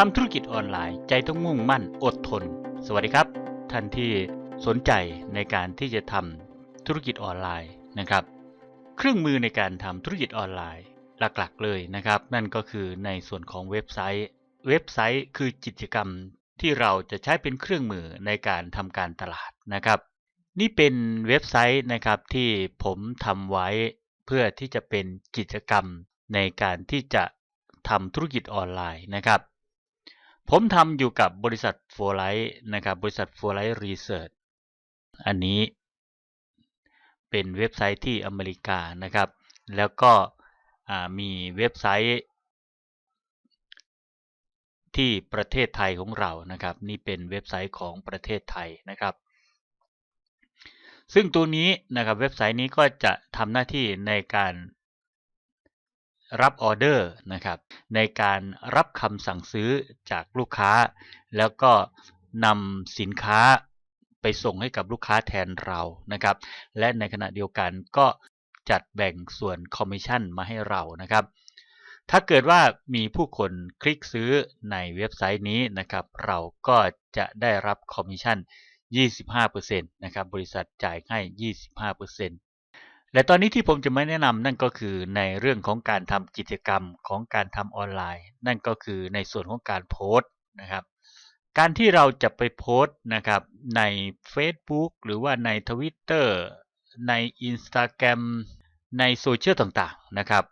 ทำธุรกิจออนไลน์ ใจต้องมุ่งมั่นอดทน สวัสดีครับ ท่านที่สนใจในการที่จะทำธุรกิจออนไลน์นะครับ เครื่องมือในการทำธุรกิจออนไลน์หลักๆ เลยนะครับ นั่นก็คือในส่วนของเว็บไซต์ เว็บไซต์คือกิจกรรมที่เราจะใช้เป็นเครื่องมือในการทำการตลาดนะครับ นี่เป็นเว็บไซต์นะครับที่ผมทำไว้เพื่อที่จะเป็นกิจกรรมในการที่จะทำธุรกิจออนไลน์นะครับ ผมทำอยู่กับบริษัทโฟไลท์นะครับ บริษัทโฟไลท์รีเสิร์ชอันนี้เป็นเว็บไซต์ที่อเมริกานะครับ แล้วก็มีเว็บไซต์ ที่ประเทศไทยของเรานะครับ นี่เป็นเว็บไซต์ของประเทศไทยนะครับ ซึ่งตัวนี้นะครับเว็บไซต์นี้ก็จะทำหน้าที่ในการ รับออเดอร์นะครับในการรับคำสั่งซื้อจากลูกค้า แล้วก็นำสินค้าไปส่งให้กับลูกค้าแทนเรานะครับ และในขณะเดียวกันก็จัดแบ่งส่วนคอมมิชชั่นมาให้เรานะครับ ถ้าเกิดว่ามีผู้คนคลิกซื้อในเว็บไซต์นี้นะครับ เราก็จะได้รับคอมมิชชั่น 25%นะครับ บริษัทจ่ายให้ 25% และตอนนี้ที่ผมจะมาแนะนำนั่นก็คือในเรื่องของการทำกิจกรรมของการทำออนไลน์ นั่นก็คือในส่วนของการโพสต์นะครับ การที่เราจะไปโพสต์นะครับใน Facebook หรือว่าใน Twitter ใน Instagram ในโซเชียลต่างๆนะครับ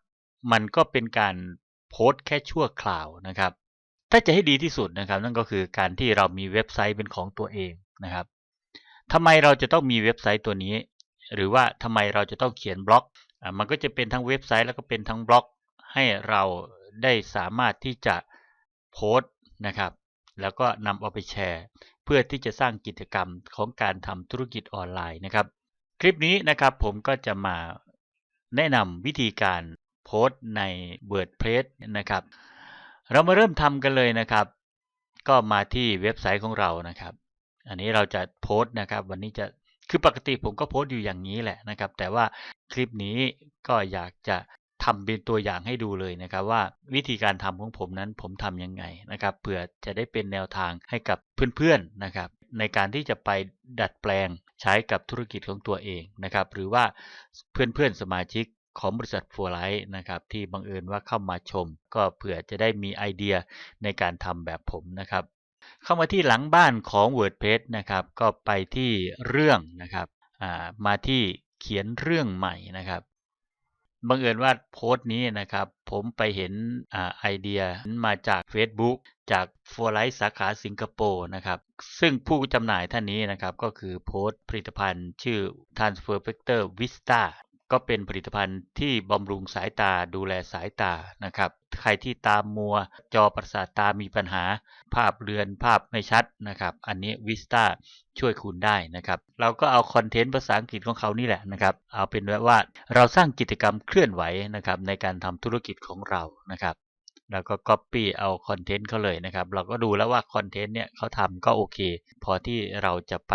มันก็เป็นการโพสต์แค่ชั่วคราวนะครับ ถ้าจะให้ดีที่สุดนะครับ นั่นก็คือการที่เรามีเว็บไซต์เป็นของตัวเองนะครับทำไมเราจะต้องมีเว็บไซต์ตัวนี้ หรือว่าทำไมเราจะต้องเขียนบล็อก มันก็จะเป็นทั้งเว็บไซต์แล้วก็เป็นทั้งบล็อกให้เราได้สามารถที่จะโพสต์นะครับ แล้วก็นำเอาไปแชร์ เพื่อที่จะสร้างกิจกรรมของการทำธุรกิจออนไลน์นะครับ คลิปนี้นะครับผมก็จะมาแนะนำวิธีการโพสต์ใน WordPress นะครับ เรามาเริ่มทำกันเลยนะครับ ก็มาที่เว็บไซต์ของเรานะครับ อันนี้เราจะโพสต์นะครับ วันนี้จะ คือปกติผมก็โพสต์อยู่อย่างนี้แหละนะครับ แต่ว่าคลิปนี้ก็อยากจะทำเป็นตัวอย่างให้ดูเลยนะครับว่าวิธีการทำของผมนั้นผมทำยังไงนะครับเพื่อจะได้เป็นแนวทางให้กับเพื่อนๆนะครับ ในการที่จะไปดัดแปลงใช้กับธุรกิจของตัวเองนะครับ หรือว่าเพื่อนๆสมาชิกของบริษัทฟัวไลท์นะครับที่บังเอิญว่าเข้ามาชม ก็เผื่อจะได้มีไอเดียในการทำแบบผมนะครับ เข้ามาที่หลังบ้านของ WordPress นะครับ ก็ไปที่เรื่องนะครับมาที่เขียนเรื่องใหม่นะครับบังเอิญว่าโพสต์นี้นะครับ ผมไปเห็นอไอเดียมาจาก Facebook จากฟัวไลท์สาขาสิงคโปร์นะครับ ซึ่งผู้จำหน่ายท่านนี้นะครับ ก็คือโพสต์ผลิตภัณฑ์ชื่อ Transfer Vector Vista ก็เป็นผลิตภัณฑ์ที่บำรุงสายตาดูแลสายตานะครับ ใครที่ตามัว จอประสาทตามีปัญหา ภาพเรือนภาพไม่ชัดนะครับ อันนี้วิสตาช่วยคุณได้นะครับ เราก็เอาคอนเทนต์ภาษาอังกฤษของเขานี่แหละนะครับ เอาเป็นว่าเราสร้างกิจกรรมเคลื่อนไหวนะครับในการทำธุรกิจของเรานะครับแล้วก็ Copy เอาคอนเทนต์เขาเลยนะครับ เราก็ดูแล้วว่าคอนเทนต์เนี่ยเขาทำก็โอเค พอที่เราจะไป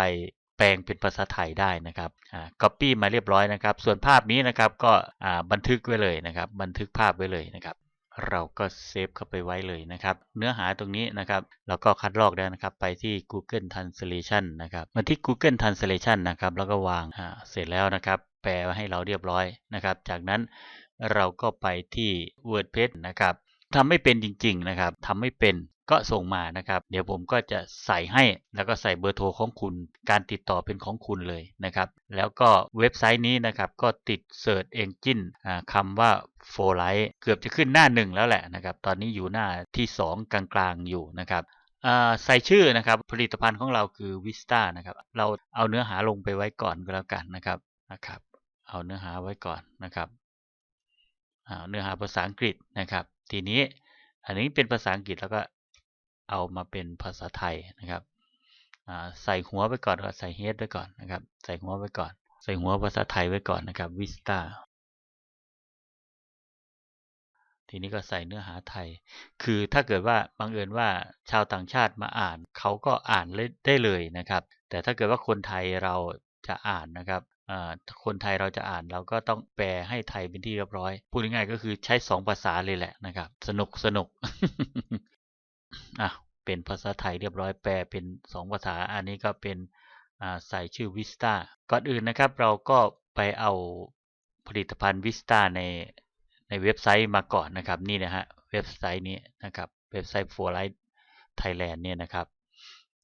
แปลงเป็นภาษาไทยได้นะครับอ่า copy มาเรียบร้อยนะครับ ส่วนภาพนี้นะครับก็อ่าบันทึกไว้เลยนะครับ บันทึกภาพไว้เลยนะครับ เราก็เซฟเข้าไปไว้เลยนะครับ เนื้อหาตรงนี้นะครับเราก็คัดลอกได้นะครับ ไปที่ Google Translation นะครับมาที่ Google Translation นะครับแล้วก็วางอ่าเสร็จแล้วนะครับ แปลให้เราเรียบร้อยนะครับ จากนั้นเราก็ไปที่ WordPress นะครับทำไม่เป็นจริงๆนะครับทำไม่เป็น ก็ส่งมานะครับ เดี๋ยวผมก็จะใส่ให้แล้วก็ใส่เบอร์โทรของคุณ การติดต่อเป็นของคุณเลยนะครับ แล้วก็เว็บไซต์นี้นะครับก็ติด Search Engine คำว่า f o l i g h t เกือบจะขึ้นหน้าหนึ่งแล้วแหละนะครับ ตอนนี้อยู่หน้าที่ 2 กลางๆอยู่นะครับใส่ชื่อนะครับผลิตภัณฑ์ของเราคือ Vista นะครับเราเอาเนื้อหาลงไปไว้ก่อนก็แล้วกันนะครับนะครับเอาเนื้อหาไว้ก่อนนะครับเนื้อหาภาษาอังกฤษนะครับ ทีนี้อันนี้เป็นภาษาอังกฤษแล้วก็ เอามาเป็นภาษาไทยนะครับใส่หัวไปก่อนก็ใส่เฮดไว้ก่อนนะครับ ใส่หัวไว้ก่อน ใส่หัวภาษาไทยไว้ก่อนนะครับวิสตาทีนี้ก็ใส่เนื้อหาไทย คือถ้าเกิดว่าบังเอิญว่าชาวต่างชาติมาอ่านเขาก็อ่านได้เลยนะครับ แต่ถ้าเกิดว่าคนไทยเราจะอ่านนะครับคนไทยเราจะอ่านเราก็ต้องแปลให้ไทยเป็นที่เรียบร้อย พูดง่ายๆก็คือใช้ 2 ภาษาเลยแหละนะครับ สนุกสนุก อะเป็นภาษาไทยเรียบร้อยแปลเป็น 2 ภาษา อันนี้ก็เป็นใส่ชื่อ Vista ก่อนอื่นนะครับ เราก็ไปเอาผลิตภัณฑ์ Vista ในในเว็บไซต์มาก่อนนะครับ นี่นะฮะเว็บไซต์นี้นะครับเว็บไซต์ For Life Thailand เนี่ยนะครับ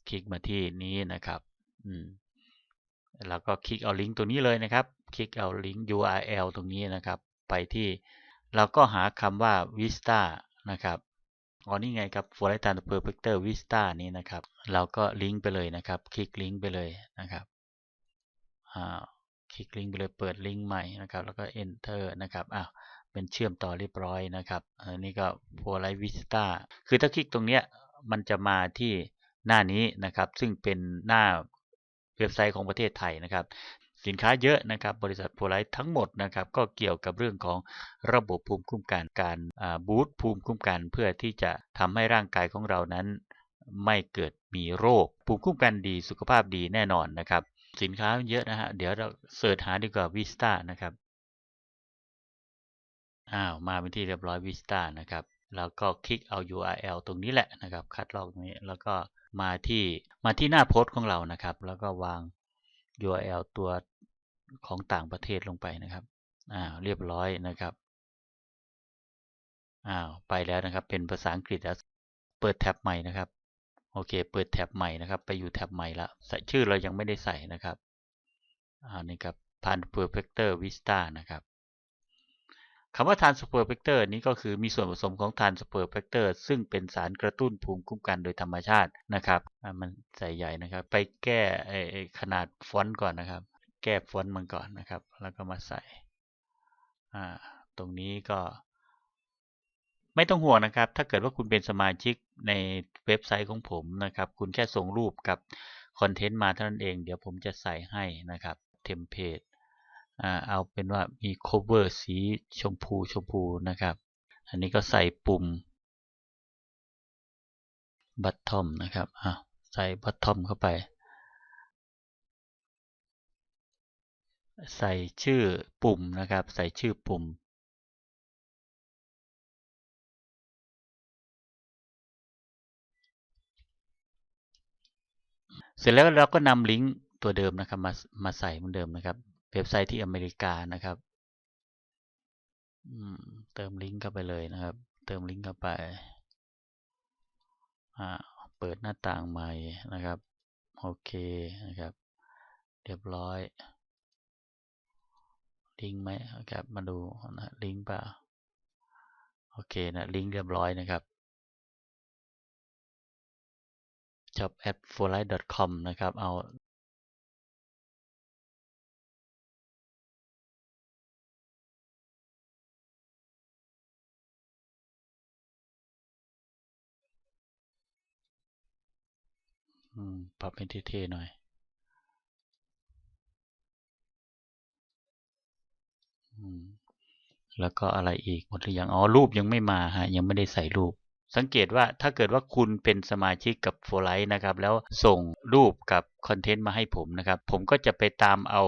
คลิกมาที่นี้นะครับอืมแล้วก็คลิกเอาลิงก์ตัวนี้เลยนะครับ คลิกเอาลิงก์ URL ตรงนี้นะครับ ไปที่เราก็หาคำว่า Vista นะครับ อ๋อนี่ไงครับ For Life Thailand Perfector Vista นี่นะครับ เราก็ลิงก์ไปเลยนะครับ คลิกลิงก์ไปเลยนะครับอ่าคลิกลิงก์ไปเลยเปิดลิงก์ใหม่นะครับ แล้วก็ Enter นะครับอ้าวเป็นเชื่อมต่อเรียบร้อยนะครับอันนี้ก็ For Life Vista คือถ้าคลิกตรงเนี้ยมันจะมาที่หน้านี้นะครับ ซึ่งเป็นหน้าเว็บไซต์ของประเทศไทยนะครับ สินค้าเยอะนะครับ บริษัทโพลไลท์ทั้งหมดนะครับก็เกี่ยวกับเรื่องของระบบภูมิคุ้มกันการบูตภูมิคุ้มกันเพื่อที่จะทำให้ร่างกายของเรานั้น ไม่เกิดมีโรค ภูมิคุ้มกันดีสุขภาพดีแน่นอนนะครับ สินค้าเยอะนะฮะเดี๋ยวเราเสิร์ชหาดีกว่าวิสตานะครับอ้าวมาเป็นที่เรียบร้อยวิสตานะครับแล้วก็คลิกเอา URL ตรงนี้แหละนะครับ คัดลอกตรงนี้แล้วก็มาที่มาที่หน้าโพสต์ของเรานะครับ แล้วก็วาง URL ตัวของต่างประเทศลงไปนะครับอ้าวเรียบร้อยนะครับอ้าวไปแล้วนะครับ เป็นภาษาอังกฤษแล้วเปิดแท็บใหม่นะครับโอเค เปิดแท็บใหม่นะครับ ไปอยู่แท็บใหม่ละใส่ชื่อเรายังไม่ได้ใส่นะครับอ่านี่ครับพันเพอร์เฟกเตอร์วิสตานะครับ คำว่า Transfer Factor นี้ก็คือมีส่วนผสมของ Transfer Factor ซึ่งเป็นสารกระตุ้นภูมิคุ้มกันโดยธรรมชาตินะครับมันใส่ใหญ่นะครับ ไปแก้ขนาดฟอนต์ก่อนนะครับ แก้ฟอนต์มันก่อนนะครับ แล้วก็มาใส่ตรงนี้ก็ ไม่ต้องห่วงนะครับ ถ้าเกิดว่าคุณเป็นสมาชิกในเว็บไซต์ของผมนะครับ คุณแค่ส่งรูปกับคอนเทนต์มาเท่านั้นเอง เดี๋ยวผมจะใส่ให้นะครับเทมเพลต เอาเป็นว่ามี cover สีชมพูชมพูนะครับ อันนี้ก็ใส่ปุ่ม bottom นะครับใส่ bottom เข้าไป ใส่ชื่อปุ่มนะครับ ใส่ชื่อปุ่มเสร็จแล้วเราก็นำลิงก์ตัวเดิมนะครับมามาใส่เหมือนเดิมนะครับ เว็บไซต์ที่อเมริกานะครับเติมลิงก์เข้าไปเลยนะครับ เติมลิงก์เข้าไปเปิดหน้าต่างใหม่นะครับ โอเคนะครับ เรียบร้อย ลิงก์ไหมครับ มาดูนะลิงก์เปล่า โอเคนะ ลิงก์เรียบร้อยนะครับ job at f o r l i g h t com นะครับ เอา ปรับเป็นเท่ๆหน่อยแล้วก็อะไรอีกหมดหรือยังอ๋อรูปยังไม่มาฮะยังไม่ได้ใส่รูป สังเกตว่าถ้าเกิดว่าคุณเป็นสมาชิกกับโฟไลท์นะครับ แล้วส่งรูปกับคอนเทนต์มาให้ผมนะครับ ผมก็จะไปตามเอา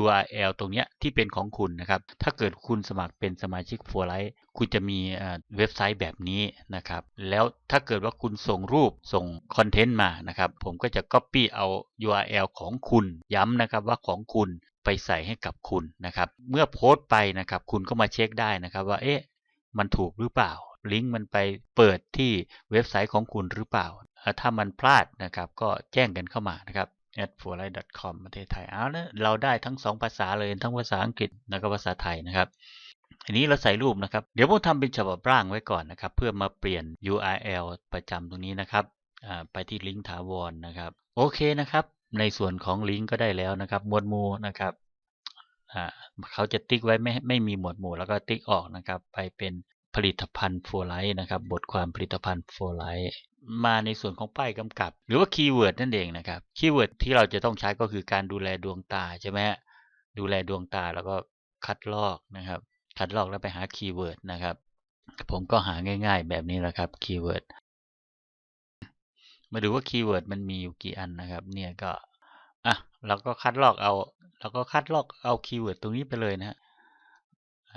URL ตรงเนี้ยที่เป็นของคุณนะครับ ถ้าเกิดคุณสมัครเป็นสมาชิกโฟไลท์คุณจะมีเว็บไซต์แบบนี้นะครับ แล้วถ้าเกิดว่าคุณส่งรูปส่งคอนเทนต์มานะครับ ผมก็จะ Copy เอา URL ของคุณ ย้ำนะครับว่าของคุณไปใส่ให้กับคุณนะครับ เมื่อโพสต์ไปนะครับ คุณก็มาเช็คได้นะครับว่าเอ๊ะมันถูกหรือเปล่า ลิงก์มันไปเปิดที่เว็บไซต์ของคุณหรือเปล่า ถ้ามันพลาดนะครับก็แจ้งกันเข้ามานะครับ at f o r l i g h t c o m ประเทศไทยเอาละเราได้ทั้ง 2 ภาษาเลยทั้งภาษาอังกฤษและก็ภาษาไทยนะครับอันนี้เราใส่รูปนะครับ เดี๋ยวผมทำเป็นฉบับร่างไว้ก่อนนะครับ เพื่อมาเปลี่ยน URL ประจำตรงนี้นะครับไปที่ลิงก์ถาวรนนะครับ โอเคนะครับ ในส่วนของลิงก์ก็ได้แล้วนะครับ หมวดหมู่นะครับเขาจะติ๊กไว้ไม่ไม่มีหมวดหมู่แล้วก็ติ๊กออกนะครับ ไปเป็น ผลิตภัณฑ์โฟไลท์นะครับ บทความผลิตภัณฑ์โฟไลท์มาในส่วนของป้ายกำกับ หรือว่าคีย์เวิร์ดนั่นเองนะครับ คีย์เวิร์ดที่เราจะต้องใช้ก็คือการดูแลดวงตาใช่ไหมดูแลดวงตาแล้วก็คัดลอกนะครับ คัดลอกแล้วไปหาคีย์เวิร์ดนะครับ ผมก็หาง่าย ๆ แบบนี้แหละครับ คีย์เวิร์ด มาดูว่าคีย์เวิร์ดมันมีอยู่กี่อันนะครับ เนี่ยก็ อะ เราก็คัดลอกเอา เราก็คัดลอกเอาคีย์เวิร์ดตรงนี้ไปเลยนะฮะไอ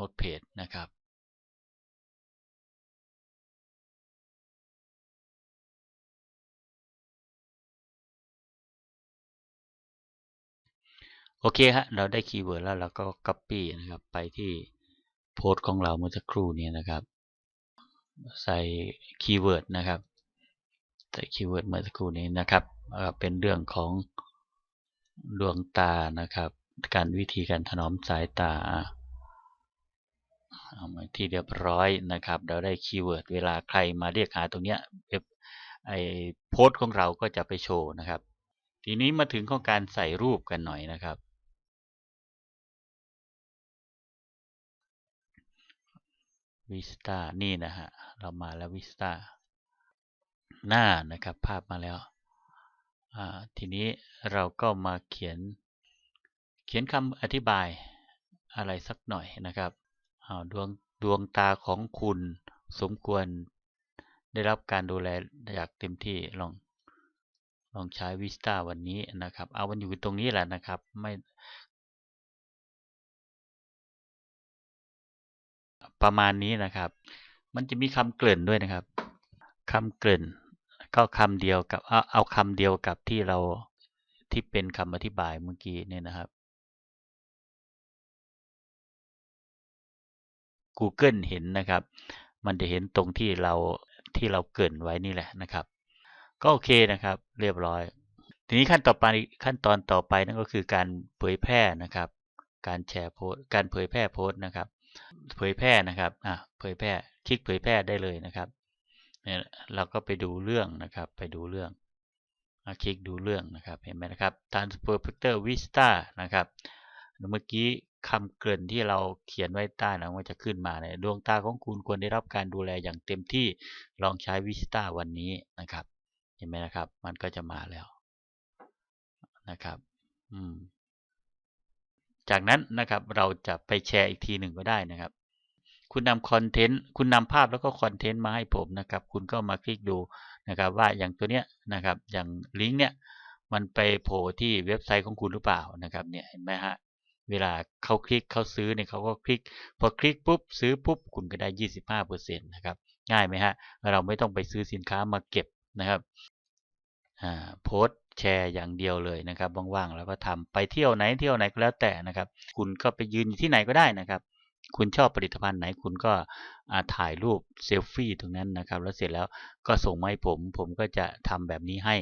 น้ตเพจนะครับโอเคฮะ เราได้คีย์เวิร์ดแล้วเราก็ Copy นะครับ ไปที่โพสต์ของเราเมื่อสักครู่นี้นะครับ ใส่คีย์เวิร์ดนะครับ ใส่คีย์เวิร์ดเมื่อสักครู่นี้นะครับ เป็นเรื่องของดวงตานะครับ การวิธีการถนอมสายตา มาที่เรียบร้อยนะครับ เราได้คีย์เวิร์ดเวลาใครมาเรียกหาตรงเนี้ยเว็บไอโพสต์ของเราก็จะไปโชว์นะครับ ทีนี้มาถึงของการใส่รูปกันหน่อยนะครับ วิสตานี่นะฮะ เรามาแล้ววิสตาหน้านะครับ ภาพมาแล้ว ทีนี้เราก็มาเขียน เขียนคำอธิบายอะไรสักหน่อยนะครับ ดวงดวงตาของคุณสมควร ได้รับการดูแลอยางเต็มที่ลองลองใช้วิสตาวันนี้นะครับ เอาวันอยู่ตรงนี้แหละนะครับ ไม่ประมาณนี้นะครับ มันจะมีคำเกริ่นด้วยนะครับคำเกริ่น ก็คำเดียวกับเอาเอาคำเดียวกับที่เราที่เป็นคำอธิบายเมื่อกี้เนี่ยนะครับ Google เห็นนะครับ มันจะเห็นตรงที่เราที่เราเกินไว้นี่แหละนะครับ ก็โอเคนะครับ เรียบร้อย ทีนี้ขั้นต่อไปขั้นตอนต่อไปนั่นก็คือการเผยแพร่นะครับ การแชร์โพสการเผยแพร่โพสนะครับ เผยแพร่นะครับอะเผยแพร่คลิกเผยแพร่ได้เลยนะครับเนี่ยเราก็ไปดูเรื่องนะครับ ไปดูเรื่องคลิกดูเรื่องนะครับ เห็นไหมนะครับ Transfer Vector Vista นะครับ เมื่อกี้ คำเกริ่นที่เราเขียนไว้ใต้นะมันจะขึ้นมาในดวงตาของคุณควรได้รับการดูแลอย่างเต็มที่ลองใช้วิสตาวันนี้นะครับ เห็นไหมนะครับ มันก็จะมาแล้วนะครับ อืม จากนั้นนะครับ เราจะไปแชร์อีกทีหนึ่งก็ได้นะครับ คุณนำคอนเทนต์คุณนำภาพแล้วก็คอนเทนต์มาให้ผมนะครับ คุณก็มาคลิกดูนะครับ ว่าอย่างตัวเนี้ยนะครับ อย่างลิงก์เนี้ยมันไปโผล่ที่เว็บไซต์ของคุณหรือเปล่านะครับ เนี่ยเห็นไหมฮะ เวลาเขาคลิกเขาซื้อเนี่ยเขาก็คลิก พอคลิกปุ๊บซื้อปุ๊บคุณก็ได้ 25%นะครับง่ายไหมฮะเราไม่ต้องไปซื้อสินค้ามาเก็บนะครับโพสแชร์อย่างเดียวเลยนะครับว่างๆแล้วก็ทำไปเที่ยวไหนเที่ยวไหนก็แล้วแต่นะครับ คุณก็ไปยืนที่ไหนก็ได้นะครับ คุณชอบผลิตภัณฑ์ไหนคุณก็ถ่ายรูปเซลฟี่ตรงนั้นนะครับ แล้วเสร็จแล้วก็ส่งมาให้ผม ผมก็จะทำแบบนี้ให้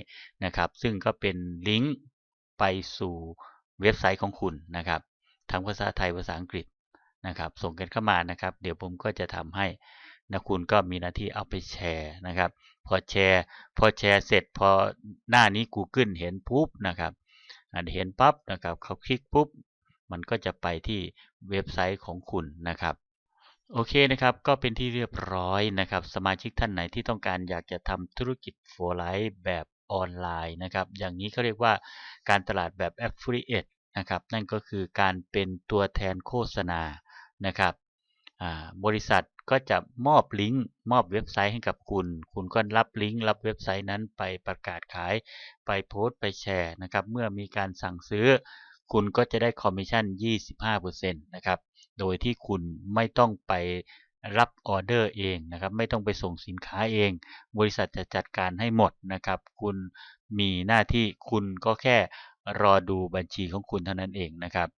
นะครับ ซึ่งก็เป็นลิงก์ไปสู่เว็บไซต์ของคุณนะครับ ทั้งภาษาไทยภาษาอังกฤษนะครับ ส่งกันเข้ามานะครับ เดี๋ยวผมก็จะทำให้นะคุณก็มีหน้าที่เอาไปแชร์นะครับ พอแชร์พอแชร์เสร็จพอหน้านี้ Google เห็นปุ๊บนะครับเห็นปั๊บนะครับเขาคลิกปุ๊บมันก็จะไปที่เว็บไซต์ของคุณนะครับโอเคนะครับ ก็เป็นที่เรียบร้อยนะครับ สมาชิกท่านไหนที่ต้องการอยากจะทำธุรกิจโฟลไลท์แบบออนไลน์นะครับ อย่างนี้เขาเรียกว่าการตลาดแบบ Affiliate นะครับ นั่นก็คือการเป็นตัวแทนโฆษณานะครับบริษัทก็จะมอบลิงก์มอบเว็บไซต์ให้กับคุณ คุณก็รับลิงก์รับเว็บไซต์นั้นไปประกาศขายไปโพสต์ไปแชร์นะครับ เมื่อมีการสั่งซื้อ คุณก็จะได้คอมมิชชั่น 25%นะครับ โดยที่คุณไม่ต้องไปรับออเดอร์เองนะครับ ไม่ต้องไปส่งสินค้าเอง บริษัทจะจัดการให้หมดนะครับ คุณมีหน้าที่คุณก็แค่ รอดูบัญชีของคุณเท่านั้นเองนะครับ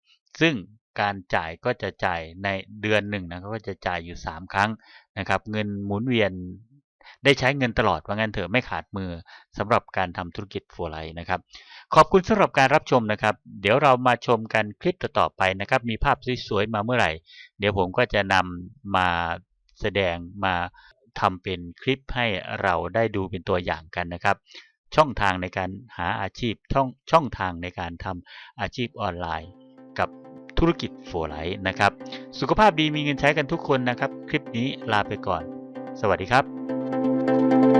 ซึ่งการจ่ายก็จะจ่ายในเดือนหนึ่งนะก็จะจ่ายอยู่ 3 ครั้งนะครับ เงินหมุนเวียนได้ใช้เงินตลอดว่างั้นเถอะไม่ขาดมือสำหรับการทำธุรกิจโฟไลนะครับ ขอบคุณสำหรับการรับชมนะครับ เดี๋ยวเรามาชมกันคลิปต่อไปนะครับ มีภาพสวยๆมาเมื่อไหร่ เดี๋ยวผมก็จะนำมาแสดงมาทำเป็นคลิปให้เราได้ดูเป็นตัวอย่างกันนะครับ ช่องทางในการหาอาชีพช่องช่องทางในการทำอาชีพออนไลน์กับธุรกิจโฟไลท์นะครับ สุขภาพดีมีเงินใช้กันทุกคนนะครับ คลิปนี้ลาไปก่อน สวัสดีครับ